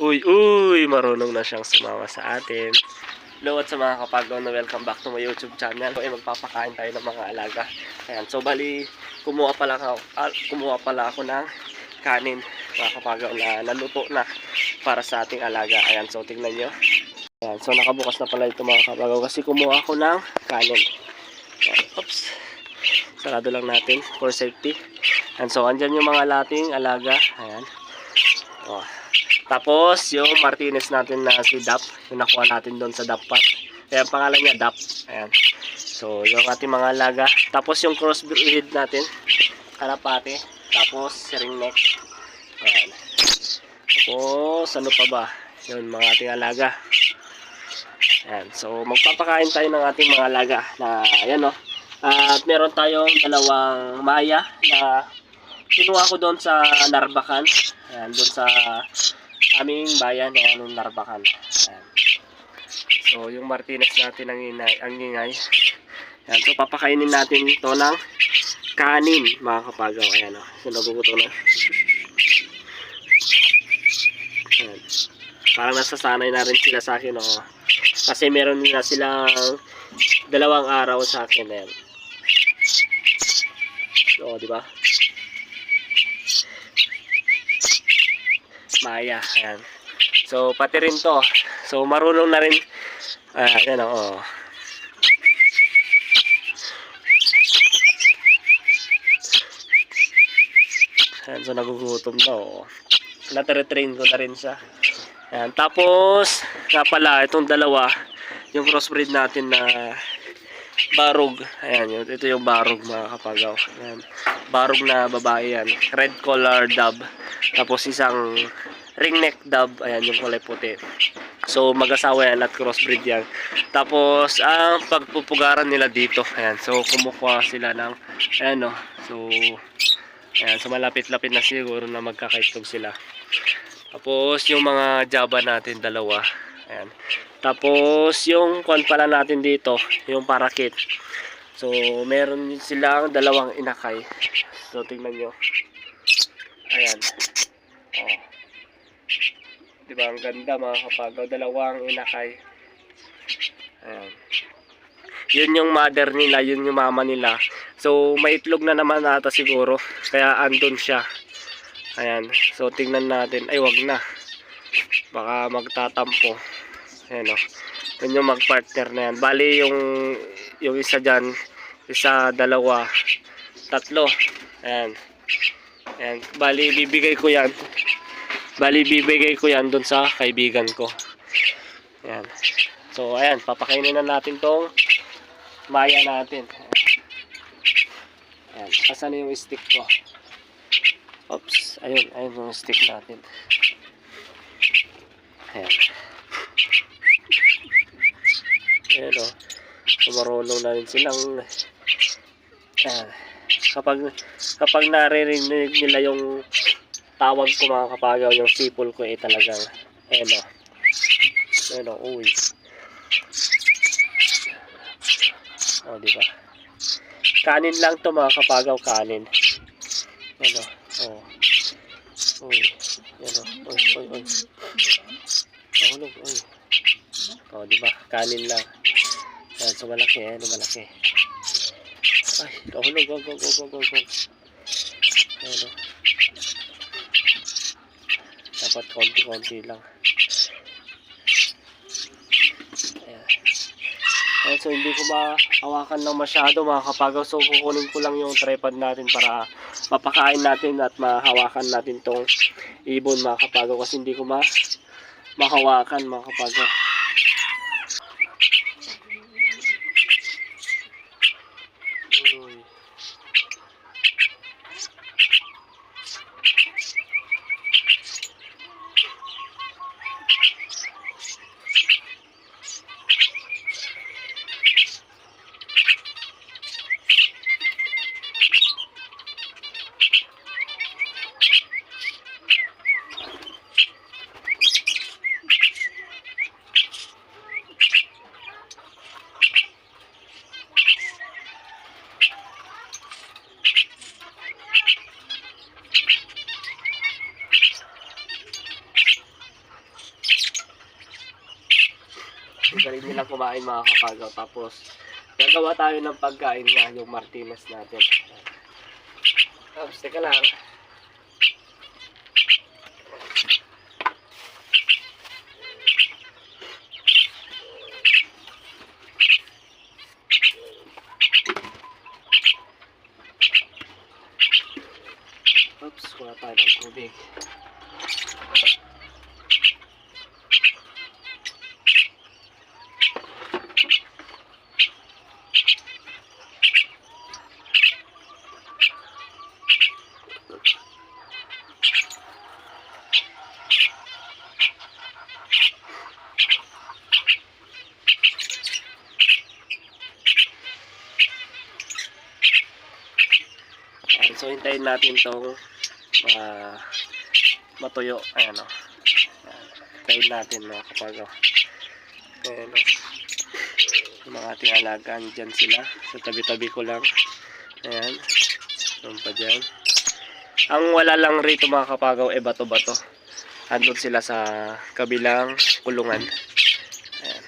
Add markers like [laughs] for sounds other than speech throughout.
Uy, uy, marunong na siyang sumama sa atin. Hello at sa mga kapagaw na welcome back to my YouTube channel. Eh, magpapakain tayo ng mga alaga. Ayan, so bali, kumuha pala ako, ah, kumuha pala ako ng kanin, mga kapagaw na naluto na para sa ating alaga. Ayan, so tingnan nyo. Ayan, so nakabukas na pala ito mga kapagaw kasi kumuha ako ng kanin. Oops. Sarado lang natin for safety. Ayan, so andyan yung mga lating alaga. Ayan. Oh. Tapos, yung Martinez natin na si Dap, yung nakuha natin doon sa Dap Pot. Kaya ang pangalan niya Dap. Ayan. So, yung ating mga alaga. Tapos, yung crossbreed natin, kalapate. Tapos, ringneck. Ayan. Tapos, ano pa ba? Yun, mga ating alaga. Ayan. So, magpapakain tayo ng ating mga alaga na, ayan o. At meron tayong dalawang maya na kinuha ko doon sa Narbacan. Ayan, doon sa aming bayan ng anong Narbacan. Ayan. So, yung Martinez natin ang ingay. Ang ingay. Ayan, so papakainin natin ito ng kanin, mga kapagaw. Ayan o. So, naguguto na. Ayan. Parang nasasanay na rin sila sa akin. O. Kasi meron na silang dalawang araw sa akin. Ayan. So, di ba? Maya, ayan. So, pati rin to. So, marunong na rin. Ah, ayan o. Oh. Ayan, so nagugutom na oh. Natretrain ko na rin siya. Ayan, tapos, nga pala, itong dalawa, yung crossbreed natin na barog. Ayan, yun. ito yung barog mga kapagaw. Ayan. Barog na babae yan. Red collar dub. Tapos isang ringneck dub. Ayan, yung kulay puti. So, mag-asawa yan at crossbreed yan. Tapos, ang pagpupugaran nila dito. Ayan, so kumukuha sila ng, ayan o. So, ayan, so malapit-lapit na siguro na magkakaitlog sila. Tapos, yung mga jaba natin, dalawa. Ayan. Tapos, yung kwan pala natin dito, yung parakit. So, meron silang dalawang inakay. So, tingnan nyo. Ayan. Oh. Diba, ang ganda mga kapagaw. Dalawang inakay. Ayan. Yun yung mother nila, yun yung mama nila. So, may itlog na naman ata siguro. Kaya andun siya. Ayan. So, tingnan natin. Ay, wag na. Baka magtatampo. Ayan o. Yun yung mag-partner na yan. Bali, yung, yung isa dyan, isa, dalawa, tatlo. Ayan. Ayan. Bali, bibigay ko yan. Bali, bibigay ko yan dun sa kaibigan ko. Ayan. So, ayan. Papakainin na natin tong maya natin. Ayan. Asan yung stick ko? Oops. Ayun. Ayun yung stick natin. Ayan. Ayan o. Marunong na rin silang ah, kapag kapag naririnig nila yung tawag ko mga kapagaw, yung sipol ko eh talagang ayan o. Ayan o. Uy. O, di ba? Kanin lang to mga kapagaw, kanin. Ayan o. O. Uy. Ayan o. Uy, uy, uy. Nahulog, uy. O, di ba? Kanin lang. Ayan, so malaki, ayan, malaki. Ay, nahulog, go, go, go, go, go, go. Ayan, o. Dapat konti-konti lang. Ayan. Ayan, so hindi ko mahawakan ng masyado mga kapagaw. So kukunin ko lang yung tripod natin para mapakain natin at mahawakan natin tong ibon mga kapagaw. Kasi hindi ko ma mahawakan mga kapagaw. Kumain mga kapagaw. Tapos, gagawa tayo ng pagkain nga, yung Martinez natin. Tapos, teka lang. Oops, wala tayo ng tubig. Ayan, so hintayin natin tong uh, matuyo. Ayan o. Ayan. Hintayin natin mga kapag o. Ayan o. Yung mga ating alagaan dyan sila. Sa tabi-tabi ko lang. Ayan. Doon pa dyan. Ang wala lang rito mga kapagaw e bato-bato. Andun sila sa kabilang kulungan. Ayan.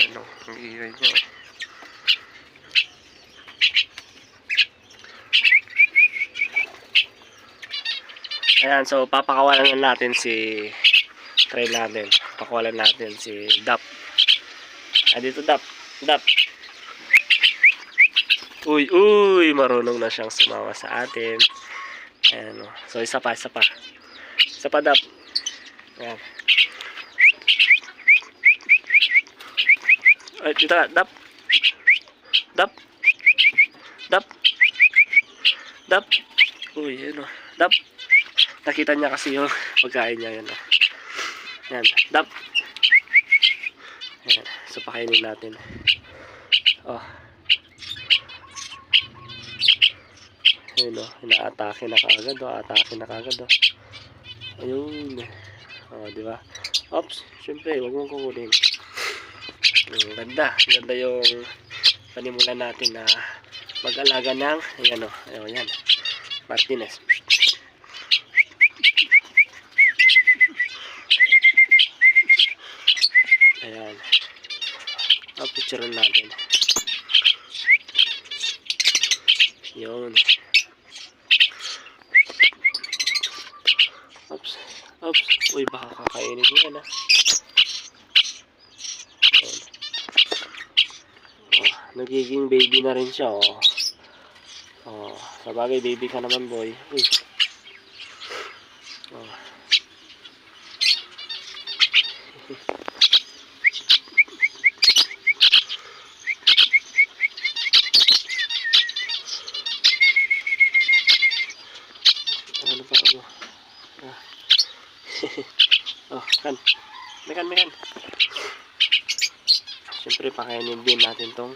Ano, ang ingay niya. oh. Ayan, so papakawalan na natin si try natin. Pakawalan natin si Dap. Ah, dito Dap. Dap. Uy, uy, marunong na siyang sumawa sa atin. Ayan, oh. so isa pa, isa pa. Isa pa Dap. Ayan. Ay, dito ka, Dap. Dap. Dap. Dap. Uy, ano. Dap. Nakita niya kasi yung pagkain niya yun. Oh. Yan. Dap. Yan. So, pakainin natin. Oh. Ayun oh. Inaatake na kaagad oh. Atake na kaagad oh. Ayun. Oh, di ba? Oops. Siyempre, huwag mong kukunin. Ang ganda. Ganda yung panimulan natin na mag-alaga ng ayan o. Ayan, yan. Martinez. Ayan. Picture natin. Yun. Oops. Oops. Uy, baka kakainin mo yan ah. Oh, nagiging baby na rin siya, oh. Oh, sa bagay, baby ka naman, boy. Uy. Oh. ano pa ako? Ah. oh, kan. Mekan, mekan. Siyempre, pakainin din natin tong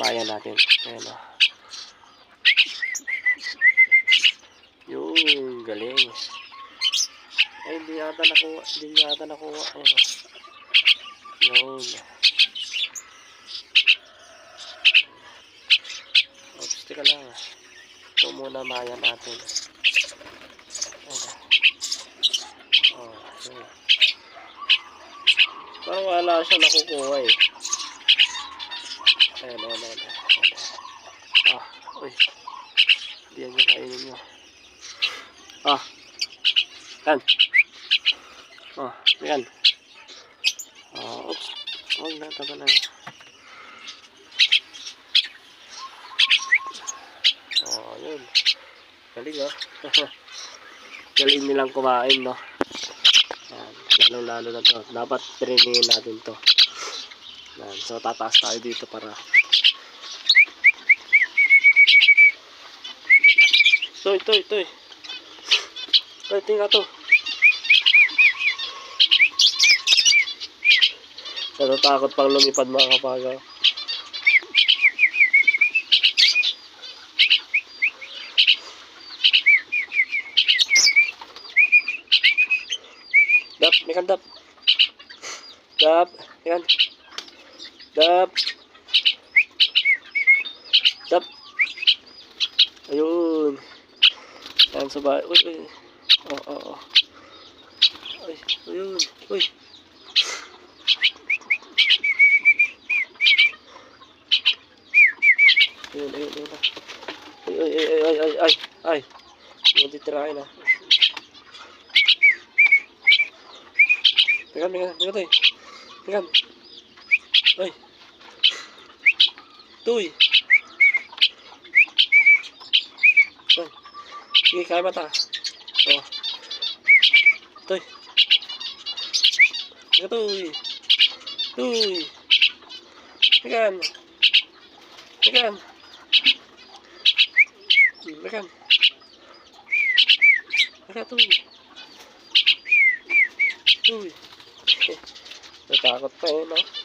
maya natin. Ayan o. Yung galing. Ay, hindi yata nakuha. Hindi yata nakuha. Ayan o. Yun. Oops, teka lang. Ito muna maya natin. Ayan. Oh, yun. Parang wala siya nakukuha eh. Ayan, ayan, ayan. ayan. Ah, uy. Hindi yan yung kainin nyo. Ah. Yan. Oh, yan. Ah, oops. Huwag na, taba na. Oh, yun. Galing, oh. [laughs] Galing nilang kumain, no? Yan. Lalo-lalo na to. Dapat trainingin natin to. Yan. So, tataas tayo dito para Toy, toy, toy. Toy, tingnan to. Natatakot pang lumipad mga kapagaw. Dap, may kan dap. Dap, yan. Dap. Dap. Ayun. Yan sa bahay. Uy, uy. Oh, oh, oh. Ay, ayun. Uy. Ayun, ayun, ayun. Ay, ay, ay, ay, ay, ay, ay. Hindi titirahin ah. Tekan, tekan, tekan, tekan. Tekan. Ay. Tuy. Ay. Sige, kaya mata. Oh. Tuy. Teka, tuy. Tuy. Tekan. Tekan. Tekan. Teka, tuy. Tuy. Natakot pa eh, no?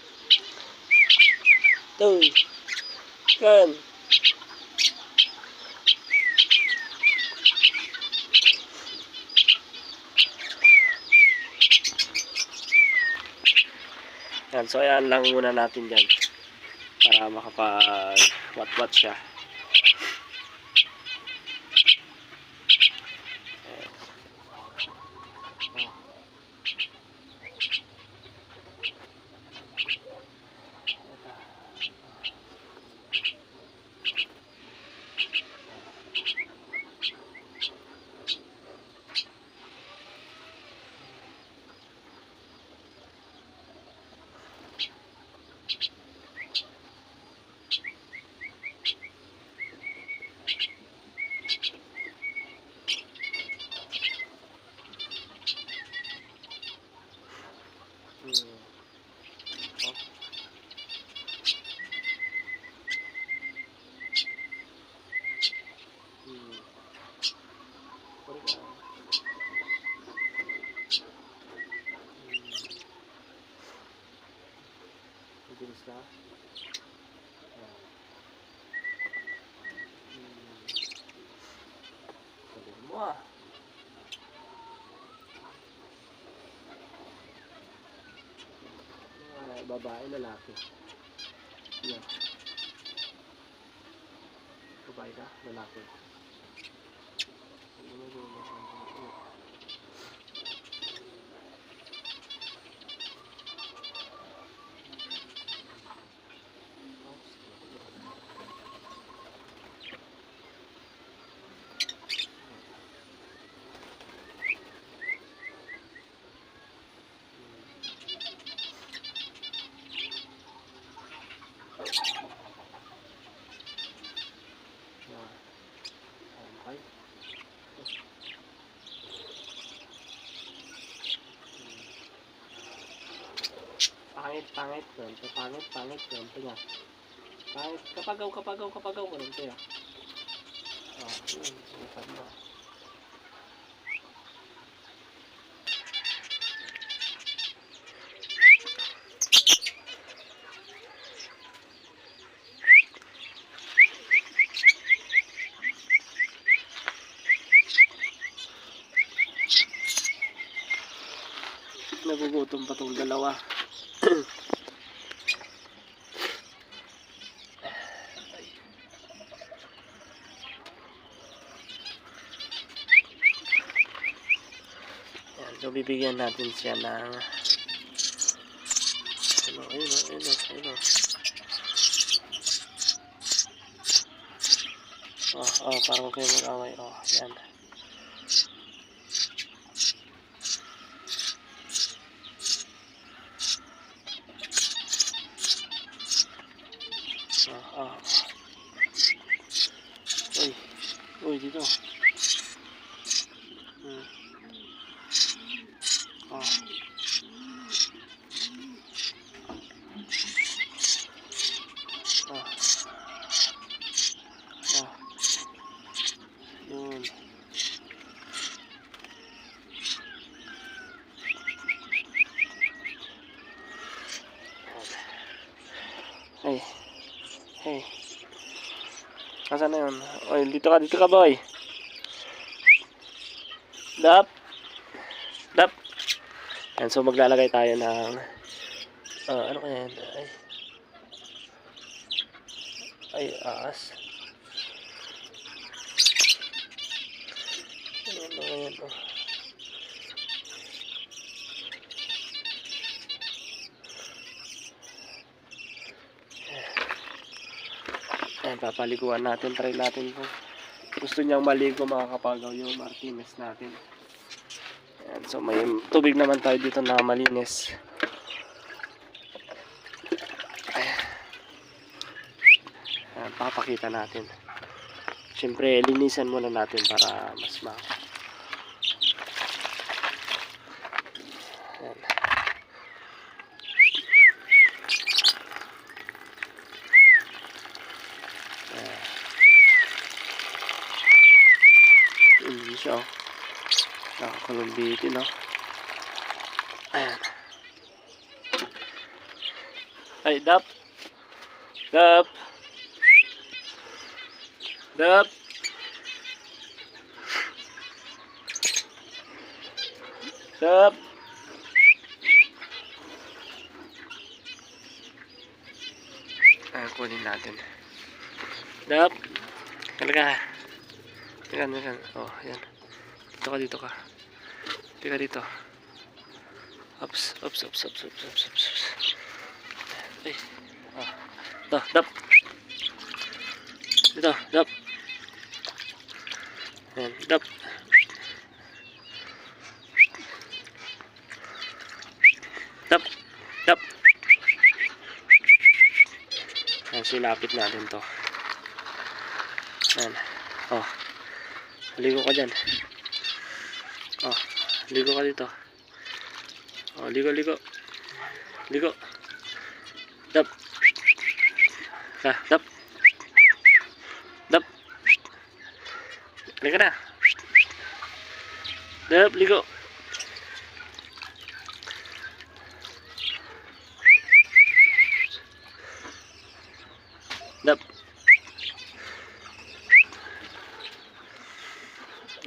Tuy. Tekan. Yan, so ayan lang muna natin dyan para makapag wat-wat siya. Babae, lalaki. Yan. Babae ka, lalaki. Ano ba yun? Ah. Okay. Pangit, pangit, ganito, pangit, pangit, ganito nga. Pangit, kapagaw, kapagaw, kapagaw, ganito yan. Ah, yun, sinasabi mo. Nagugutom pa tong dalawa. Yan, so bibigyan natin siya ng ano, ayun, ayun, ayun, oh. Oh, parang kayo mag-away. Oh, yan. Ah, ah. Uy, uy, dito. Hmm. Ah. Ah. Ah. Yun. Ay. Hey. Nasaan na yun? Oy, dito ka, dito ka boy. Dap. Dap. Yan, so maglalagay tayo ng ah, ano kaya yan? Ay. Ay, aas. Ano ano yan? Oh. Ayan, papaliguan natin. Try natin kung gusto niyang maligo mga kapagaw yung Martinez natin. Ayan, so may tubig naman tayo dito na malinis. Ayan. Papakita natin. Siyempre, linisan muna natin para mas ma... Ayan. Hindi siya, oh. Nakakalumbiti, no? Ayan. Ay, dap. Dap. Dap. Dap. Ayan, kunin natin. Dap. Talaga. Yan, yan. Oh, yan. Dito ka, dito ka. Dito ka dito. Ups, ups, ups, ups, ups, ups, ups, ups. Ay. Ah. Dap, dap. Dito, dap. Yan, dap. Dap, dap. Yan, sinapit natin to. Yan. Oh. Ligo ka dyan. Oh, ligo ka dito. Oh, ligo, ligo. Ligo. Dap. Ah, dap. Dap. Ligo na. Dap, ligo. Dap.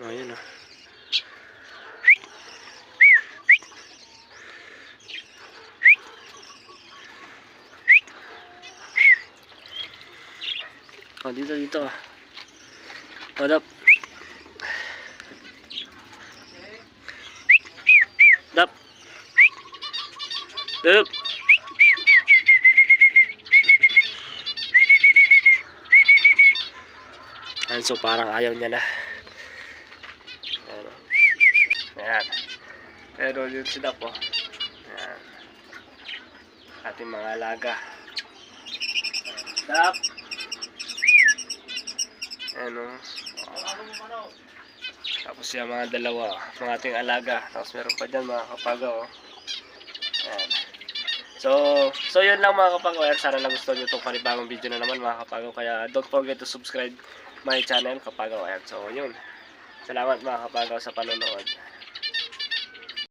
Oh, yun ah. Oh, dito, dito. Hold up. Dap. Dap. Ayan, so parang ayaw niya na. Ayan. Ayan. Pero yun si Dap, oh. Ayan. Ating mga alaga. Dap. Ano? Tapos yung mga dalawa, mga ating alaga. Tapos meron pa dyan mga kapagaw. Ayan. So, so yun lang mga kapagaw. Ayan, sana nagustuhan nyo itong panibagong video na naman mga kapagaw. Kaya don't forget to subscribe my channel kapagaw. Ayan, so yun. Salamat mga kapagaw sa panonood.